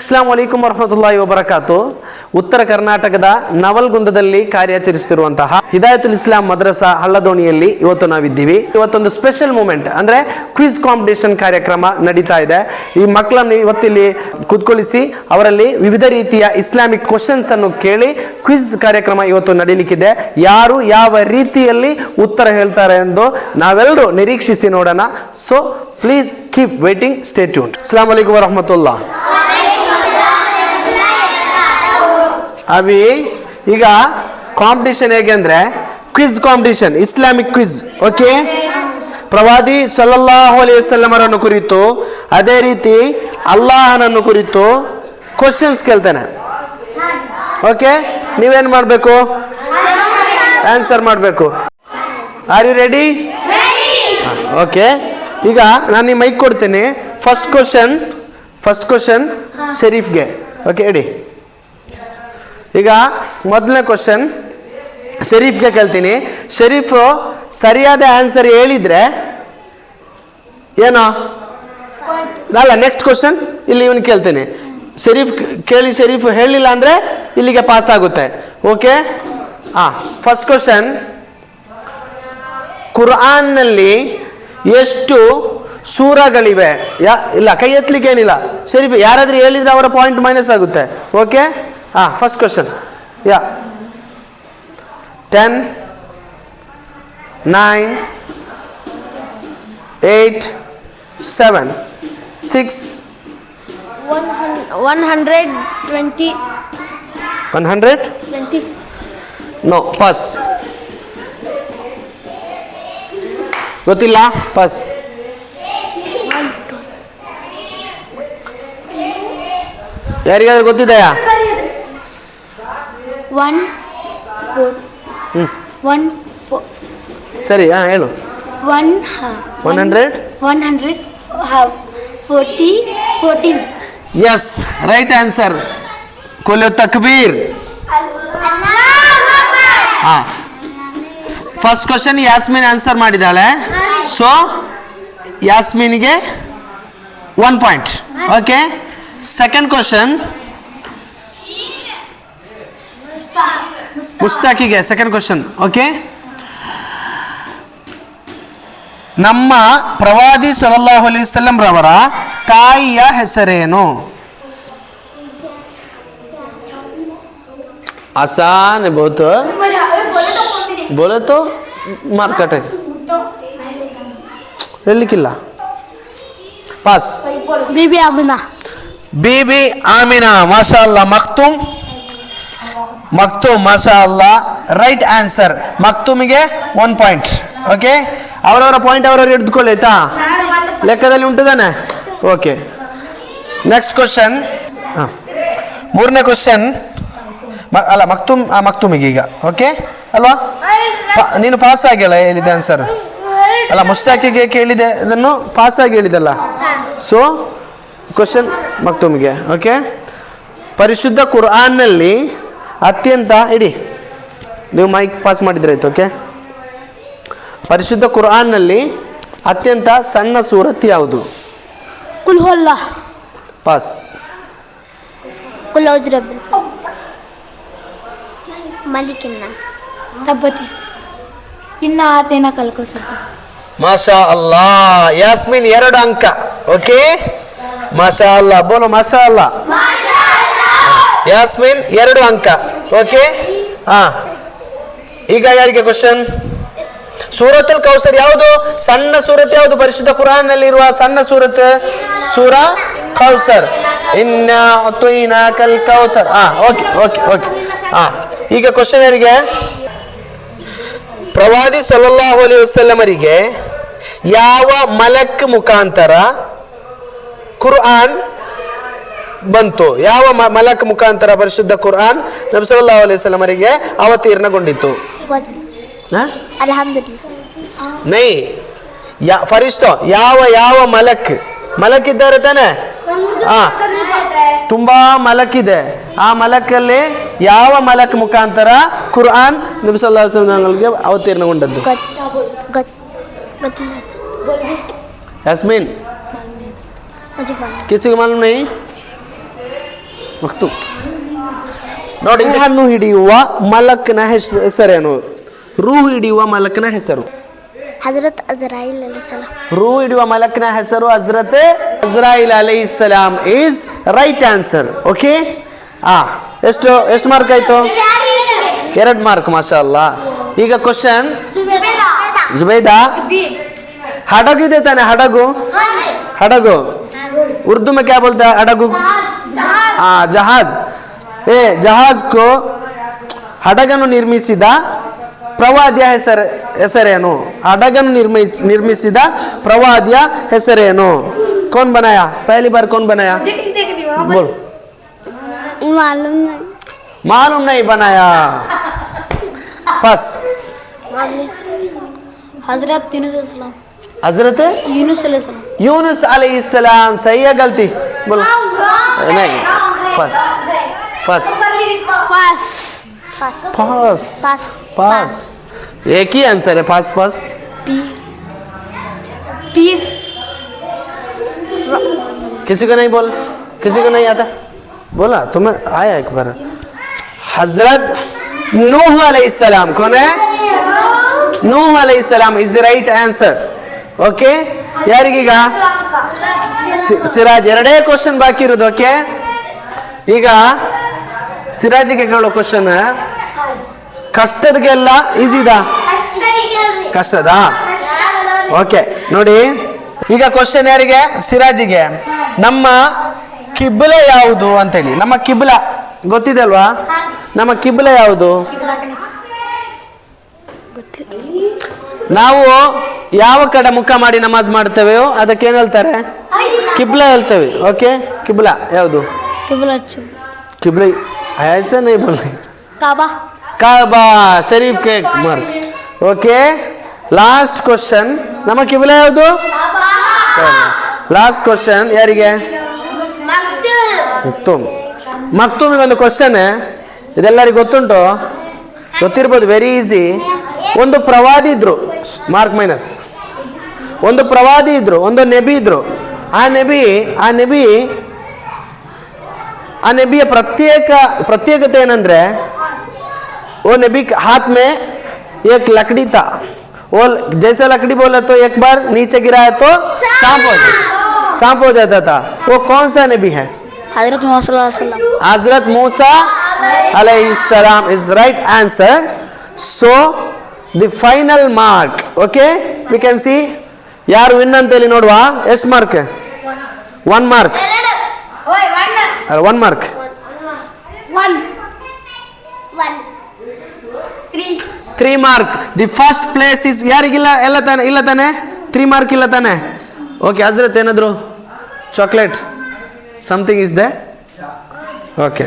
ಅಸ್ಲಾಂ ವಲೈಕುಂ ವರಹಮತುಲ್ಲಾಹಿ ವಬರಕಾತು. ಉತ್ತರ ಕರ್ನಾಟಕದ ನವಲ್ಗುಂದದಲ್ಲಿ ಕಾರ್ಯಾಚರಿಸುತ್ತಿರುವಂತಹ ಹಿದಾಯತುಲ್ ಇಸ್ಲಾಂ ಮದ್ರಸಾ ಹಳ್ಳದೋಣಿಯಲ್ಲಿ ಇವತ್ತು ನಾವಿದ್ದೀವಿ. ಇವತ್ತೊಂದು ಸ್ಪೆಷಲ್ ಮೂಮೆಂಟ್ ಅಂದ್ರೆ ಕ್ವಿಜ್ ಕಾಂಪಿಟೇಷನ್ ಕಾರ್ಯಕ್ರಮ ನಡೀತಾ ಇದೆ. ಈ ಮಕ್ಕಳನ್ನು ಇವತ್ತಿಲ್ಲಿ ಕುತ್ಕೊಳಿಸಿ ಅವರಲ್ಲಿ ವಿವಿಧ ರೀತಿಯ ಇಸ್ಲಾಮಿಕ್ ಕ್ವಶನ್ಸ್ ಅನ್ನು ಕೇಳಿ ಕ್ವಿಜ್ ಕಾರ್ಯಕ್ರಮ ಇವತ್ತು ನಡೀಲಿಕ್ಕಿದೆ. ಯಾರು ಯಾವ ರೀತಿಯಲ್ಲಿ ಉತ್ತರ ಹೇಳ್ತಾರೆ ಎಂದು ನಾವೆಲ್ಲರೂ ನಿರೀಕ್ಷಿಸಿ ನೋಡೋಣ. So please keep waiting stay tune Assam ವರಹಮತುಲ್ಲಾ ಅವಿ ಈಗ ಕಾಂಪಿಟಿಷನ್ ಹೇಗೆ ಅಂದರೆ quiz competition Islamic quiz okay ಪ್ರವಾದಿ ಸಲ್ಲಲ್ಲಾಹು ಅಲೈಹಿ ವಸಲ್ಲಮರನ್ನು ಕುರಿತು ಅದೇ ರೀತಿ ಅಲ್ಲಾಹನನ್ನು ಕುರಿತು ಕ್ವಶನ್ಸ್ ಕೇಳ್ತಾನೆ. ಓಕೆ ನೀವೇನು ಮಾಡಬೇಕು? ಆನ್ಸರ್ ಮಾಡಬೇಕು. ಆರ್ ಯು ರೆಡಿ ಓಕೆ ಈಗ ನಾನು ನಿಮ್ಮ ಮೈಕ್ ಕೊಡ್ತೀನಿ. ಫಸ್ಟ್ ಕ್ವಶನ್ ಫಸ್ಟ್ ಕ್ವಶನ್ ಶರೀಫ್ಗೆ ಓಕೆ ಹೇಳಿ ಈಗ ಮೊದಲನೇ ಕ್ವಶನ್ ಶರೀಫ್ಗೆ ಕೇಳ್ತೀನಿ. ಶರೀಫು ಸರಿಯಾದ ಆನ್ಸರ್ ಹೇಳಿದ್ರೆ ಏನೋ? ಅಲ್ಲ ನೆಕ್ಸ್ಟ್ ಕ್ವಶನ್ ಇಲ್ಲಿ ಇವನು ಕೇಳ್ತೀನಿ. ಶರೀಫ್ ಕೇಳಿ, ಶರೀಫ್ ಹೇಳಿಲ್ಲ ಅಂದರೆ ಇಲ್ಲಿಗೆ ಪಾಸ್ ಆಗುತ್ತೆ. ಓಕೆ ಹಾಂ ಫಸ್ಟ್ ಕ್ವಶನ್ ಕುರ್ಆನ್ನಲ್ಲಿ ಎಷ್ಟು ಸೂರಗಳಿವೆ? ಯಾ, ಇಲ್ಲ, ಕೈ ಎತ್ತಲಿಕ್ಕೆ ಏನಿಲ್ಲ. ಶರೀಫ್ ಯಾರಾದರೂ ಹೇಳಿದ್ರೆ ಅವರ ಪಾಯಿಂಟ್ ಮೈನಸ್ ಆಗುತ್ತೆ. ಓಕೆ ಹಾಂ first question yeah ten nine eight seven six one one hundred twenty one hundred twenty no pass ಗೊತ್ತಿಲ್ಲ ಪಾಸ್ ಯಾರಿಗಾದ್ರೂ ಗೊತ್ತಿದೆಯಾ? Four. One four. ಸರಿ ಹಾಂ ಹೇಳು. One one hundred one hundred forty fourteen. Yes right answer ಕೊಲೆ ತಕ್ಬೀರ್. ಹಾಂ. First question Yasmin answer ಮಾಡಿದ್ದಾಳೆ. So ಯಾಸ್ಮಿನ್ಗೆ one point okay second question ಮುಸ್ತಾಕಿಗೆ second question okay ನಮ್ಮ ಪ್ರವಾದಿ ಸಲಲ್ಲಾಹು ಅಲೈಹಿ ವಸಲ್ಲಂ ರವರ ತಾಯಿಯ ಹೆಸರೇನು आसान है बहुत बोले तो मार कटे ಹೇಳಲಿಕ್ಕಿಲ್ಲ pass Bibi Amina. Bibi Amina ಮಾಶಾ ಅಲ್ಲಾ ಮಕ್ತುಮ್ ಮಕ್ತುಮ್ ಮಸ ಅಲ್ಲ ರೈಟ್ ಆನ್ಸರ್ ಮಕ್ತುಮಿಗೆ ಒನ್ ಪಾಯಿಂಟ್ ಓಕೆ ಅವರವರ ಪಾಯಿಂಟ್ ಅವರವ್ರು ಹಿಡಿದುಕೊಳ್ಳಿ, ಆಯ್ತಾ? ಲೆಕ್ಕದಲ್ಲಿ ಉಂಟು ತಾನೆ ಓಕೆ ನೆಕ್ಸ್ಟ್ ಕ್ವಶನ್ ಮೂರನೇ ಕ್ವಶನ್ ಅಲ್ಲ, ಮಕ್ತುಮ್ ಮಕ್ತುಮಿಗೆ ಈಗ. ಓಕೆ ಅಲ್ವಾ? ನೀನು ಪಾಸ್ ಆಗಿಲ್ಲ ಹೇಳಿದೆ ಆನ್ಸರ್ ಅಲ್ಲ, ಮುಸ್ತಾಕಿಗೆ ಕೇಳಿದೆ ಅದನ್ನು ಪಾಸ್ ಆಗಿ ಹೇಳಿದಲ್ಲ? So question ಮಕ್ತುಮಿಗೆ. ಓಕೆ ಪರಿಶುದ್ಧ ಕುರ್ಆನ್ನಲ್ಲಿ ಅತ್ಯಂತ ಇಡಿ. ನೀವು ಮೈಕ್ ಪಾಸ್ ಮಾಡಿದ್ರಾಯ್ತು ಓಕೆ ಪರಿಶುದ್ಧ ಕುರ್ಆನ್ನಲ್ಲಿ ಅತ್ಯಂತ ಸಣ್ಣ ಸೂರತ್ ಯಾವುದು? Allah. Pass Nas. Tabbati. ಇನ್ನ ಆತೇನ ಕಲ್ಕೋ ಸ್ವಲ್ಪ. ಮಾಶಾ ಅಲ್ಲಾ ಯಾಸ್ಮಿನ್ ಎರಡು ಅಂಕ ಓಕೆ ಮಾಶಾ ಅಲ್ಲಾ ಬೋಲು ಮಾಶಾ ಅಲ್ಲಾ ಯಾಸ್ಮಿನ್ ಎರಡು ಅಂಕ. ಓಕೆ ಹಾ. ಈಗ ಯಾರಿಗೆ ಕ್ವಶನ್ ಸೂರತುಲ್ ಕೌಸರ್ ಯಾವುದು? ಸಣ್ಣ ಸೂರತ್ ಯಾವುದು? ಪರಿಶುದ್ಧ ಕುರಾನ್ ಇರುವ ಸಣ್ಣ ಸೂರತ್ ಸೂರ ಕೌಸರ್. ಇನ್ನ ಕಲ್ ಕೌಸರ್. ಹಾ ಓಕೆ ಓಕೆ ಓಕೆ ಹಾ. ಈಗ ಕ್ವಶನ್ ಯಾರಿಗೆ? ಪ್ರವಾದಿ ಸಲ್ಲಲ್ಲಾಹು ಅಲಿ ವಸಲ್ಲಮರಿಗೆ ಯಾವ ಮಲಕ್ ಮುಖಾಂತರ ಕುರ್ಆನ್ ಬಂತು ಯಾವ ಮ- ಮಲಕ್ ಮುಖಾಂತರ ಪರಿಶುದ್ಧ ಕುರ್ಆನ್ ನಬಿ ಸಲ್ಲಲ್ಲಾಹು ಅಲೈಹಿ ವಸಲ್ಲಮರಿಗೆ ಅವತೀರ್ಣಗೊಂಡಿತ್ತು ಹಾ? ಅಲ್ಹಮ್ದುಲಿಲ್ಲಾಹ್ ನೈ ಯಾ ಫರಿಷ್ಟೋ ಯಾವ ಯಾವ ಮಲಕ್ ಮಲಕ್ ಇದ್ದಾರೆ ತಾನೆ ಹಾ ತುಂಬಾ ಮಲಕ್ ಇದೆ ಆ ಮಲಕ್ಕಲ್ಲಿ ಯಾವ ಮಲಕ್ ಮುಖಾಂತರ ಕುರ್ಆನ್ ನಬಿ ಸಲ್ಲಲ್ಲಾಹು ಅಲೈಹಿ ವಸಲ್ಲಂಗೆ ಅವತೀರ್ಣಗೊಂಡದ್ದು ಗೊತ್ ಗೊತ್ ಗೊತ್ತಿಲ್ಲ यास्मीन मुझे मालूम किसी को मालूम नहीं ಮಕ್ತು ನೋಡಿ ಹಣ್ಣು ಹಿಡಿಯುವ ಮಲಕ್ನ ಹೆಸರು ಹೆಸರೇನು? ರೂ ಹಿಡಿಯುವ ಮಲಕ್ನ ಹೆಸರು. ಹಜರತ್ ಅಜ್ರಾಯಿಲ್ ಅಲೈಹಿಸ್ಸಲಾಂ ರೂ ಹಿಡಿಯುವ ಮಲಕ್ನ ಹೆಸರು ಹಜರತ್ ಅಜ್ರಾಯಿಲ್ ಅಲೈಹಿಸ್ಸಲಾಂ ಇಸ್ ರೈಟ್ ಆನ್ಸರ್. ಓಕೆ? ಆ ಎಷ್ಟು ಎಷ್ಟು ಮಾರ್ಕ್ ಆಯ್ತು? ಎರಡು ಮಾರ್ಕ್ ಮಾಶಾ ಅಲ್ಲ ಈಗ ಕ್ವಶನ್. ಜುಬೈದಾ. ಹಡಗು ಇದೆ ತಾನೆ ಹಡಗು? ಹಡಗು. ಉರ್ದು ಮೇ ಕ್ಯಾ ಬೋಲ್ತಾ ಹಡಗು ಜಹಾಜ್ ಏ ಜಹಾಜ್ ಕೋ ಹಡಗನ್ನು ನಿರ್ಮಿಸಿದ ಪ್ರವಾದಿಯ ಹೆಸರು ಹೆಸರೇನು ಹಡಗನ್ನು ನಿರ್ಮಿಸ್ ನಿರ್ಮಿಸಿದ ಪ್ರವಾದಿಯ ಹೆಸರೇನು ಕೌನ್ ಬನಾಯ ಪಹಲಿ ಬಾರ್ ಕೌನ್ ಬನಾಯ बोल मालूम नहीं मालूम नहीं बनाया बस हजरत यूनुस अलैहिस्सलाम हजरत यूनुस अलैहिस्सलाम यूनुस अलैहिस्सलाम सही है गलती बोलो नहीं बस बस पास पास पास पास पास एक ही आंसर है पास पास पी पीस किसी को नहीं बोल किसी को नहीं आता बोला तुम्हें आया एक बार हजरत नूह अलैहिस्सलाम कौन है नूह अलैहिस्सलाम is the right answer okay ಯಾರಿಗೀಗ C- Siraj ಎರಡೇ ಕ್ವಶನ್ ಬಾಕಿ ಇರೋದು ಓಕೆ ಈಗ ಸಿರಾಜಿಗೆ ಕೇಳೋ ಕ್ವಶನ್ ಕಷ್ಟದಗೆಲ್ಲ ಈಸಿದ ಕಷ್ಟದಾ? ಓಕೆ ನೋಡಿ. ಈಗ ಕ್ವಶನ್ ಯಾರಿಗೆ? ಸಿರಾಜಿಗೆ. ನಮ್ಮ ಕಿಬ್ಲ ಯಾವುದು ಅಂತೇಳಿ. ನಮ್ಮ ಕಿಬ್ಲ. ಗೊತ್ತಿದೆ ಅಲ್ವಾ ನಮ್ಮ ಕಿಬ್ಲ ಯಾವುದು? ನಾವು ಯಾವ ಕಡೆ ಮುಖ ಮಾಡಿ ನಮಾಜ್ ಮಾಡ್ತೇವೆಯೋ ಅದಕ್ಕೆ ಏನ್ ಹೇಳ್ತಾರೆ? ಕಿಬ್ಲ ಹೇಳ್ತೇವೆ. ಓಕೆ ಕಿಬ್ಲ ಯಾವುದು? किबला चुप ಕಿಬ್ಲ ऐसे नहीं बोल काबा ಕಾಬಾ Sharif cake mark okay last question ನಮ್ಮ ಕಿಬ್ಲ ಯಾವುದು ಲಾಸ್ಟ್ ಕ್ವಶನ್ ಯಾರಿಗೆ ಮಕ್ತೂಮ್ ಮಕ್ತೂಮಿಗೆ ಒಂದು ಕ್ವಶನ್ ಇದೆಲ್ಲರಿಗೂ ಗೊತ್ತುಂಟು ಗೊತ್ತಿರ್ಬೋದು ವೆರಿ ಈಸಿ ಒಂದು ಪ್ರವಾದಿ ಇದ್ರು ಮಾರ್ಕ್ ಮೈನಸ್ ಒಂದು ಪ್ರವಾದಿ ಇದ್ರು ಒಂದು ನೆಬಿ ಇದ್ರು ಆ ನೆಬಿ ಆ ನೆಬಿ ಆ ನೆಬಿಯ ಪ್ರತ್ಯೇಕ ಪ್ರತ್ಯೇಕತೆ ಏನಂದ್ರೆ वो नबी के हाथ में एक लकड़ी था वो जैसे लकड़ी बोला तो एक बार नीचे गिराया तो सांप हो जाता सांप हो जाता था वो कौन सा नबी है हजरत मोहम्मद सल्लल्लाहु अलैहि वसल्लम हजरत मूसा अलैहिस्सलाम is right answer so the final mark okay we can see ಯಾರು ವಿನ್ ಅಂತೇಳಿ ನೋಡುವ ಎಷ್ಟು ಮಾರ್ಕ್ ಒನ್ ಮಾರ್ಕ್ ಅಲ್ಲ one mark three mark the first place is ಯಾರಿಗಿಲ್ಲ? ಎಲ್ಲ ತಾನೆ ಇಲ್ಲ ತಾನೆ? ತ್ರೀ ಮಾರ್ಕ್ ಇಲ್ಲ ತಾನೆ? ಓಕೆ ಹಜರತ್ ಏನಾದರೂ? Chocolate something is there okay